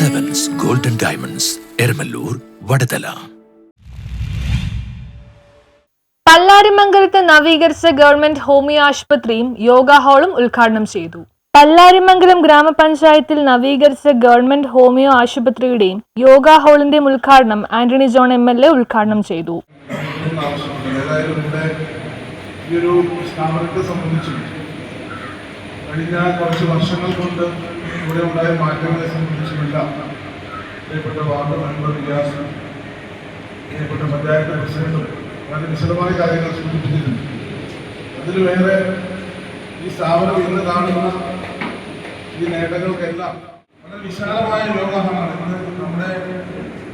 Diamonds Eramallur Vadathala പല്ലാരിമംഗലത്ത് നവീകരിച്ച government homeo ആശുപത്രിയും യോഗ ഹാളും ഉദ്ഘാടനം ചെയ്തു. പല്ലാരിമംഗലം ഗ്രാമപഞ്ചായത്തിൽ നവീകരിച്ച ഗവൺമെന്റ് ഹോമിയോ ആശുപത്രിയുടെയും യോഗ ഹാളിന്റെയും ഉദ്ഘാടനം Antony John M L A ഉദ്ഘാടനം ചെയ്തു. ഒന്നും ആവശ്യമില്ല ഏതായാലും ഈ ഒരു സ്ഥാപനത്തെ സംബന്ധിച്ചും കഴിഞ്ഞ കുറച്ച് വർഷങ്ങൾ കൊണ്ട് ഇവിടെ ഉണ്ടായ മാറ്റങ്ങളെ സംബന്ധിച്ചുമില്ല. പ്രിയപ്പെട്ട വാർഡ് മെമ്പർ വികാസ് പ്രിയപ്പെട്ട പഞ്ചായത്ത് പ്രസിഡന്റും വളരെ വിശദമായ കാര്യങ്ങൾ സൂചിപ്പിച്ചിട്ടുണ്ട്. അതിൽ വേറെ ഈ സ്ഥാപനം ഇന്ന് കാണുന്ന ഈ നേട്ടങ്ങൾക്കെല്ലാം വളരെ വിശാലമായ യോഗമാണ്. ഇന്ന് നമ്മുടെ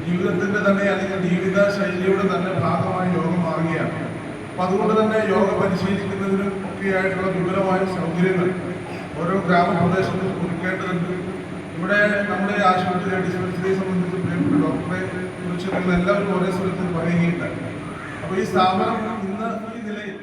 ജീവിതത്തിന്റെ തന്നെ അല്ലെങ്കിൽ ജീവിത ശൈലിയുടെ തന്നെ ഭാഗമായ യോഗം മാറുകയാണ്. അപ്പൊ അതുകൊണ്ട് തന്നെ യോഗ പരിശീലിക്കുന്നതിനും ഒക്കെയായിട്ടുള്ള വിപുലമായ സൗകര്യങ്ങൾ ഓരോ ഗ്രാമപ്രദേശത്തും കുറിക്കേണ്ടതുണ്ട് ഇവിടെ നമ്മുടെ ആശുപത്രി ഡിസ്പെൻസറിയെ സംബന്ധിച്ച് പ്രിയപ്പെട്ട ഡോക്ടറെ കുറിച്ച് നിങ്ങൾ എല്ലാവരും ഒരേ സ്ഥലത്ത് പറയുകയുണ്ടായി. അപ്പൊ ഈ സ്ഥാപനം ഇന്ന് ഈ നിലയിൽ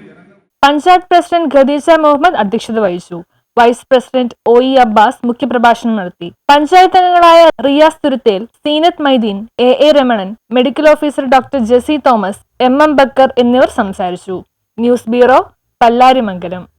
പഞ്ചായത്ത് പ്രസിഡന്റ് ഖദീജ മുഹമ്മദ് അധ്യക്ഷത വഹിച്ചു. Vice president O E Abbas മുഖ്യപ്രഭാഷണം നടത്തി. പഞ്ചായത്ത് അംഗങ്ങളായ Riyas Thuruthel Seenath Maideen A A Ramanan medical officer doctor Jessy Thomas M M Bakkar എന്നിവർ സംസാരിച്ചു. News bureau Pallarimangalam.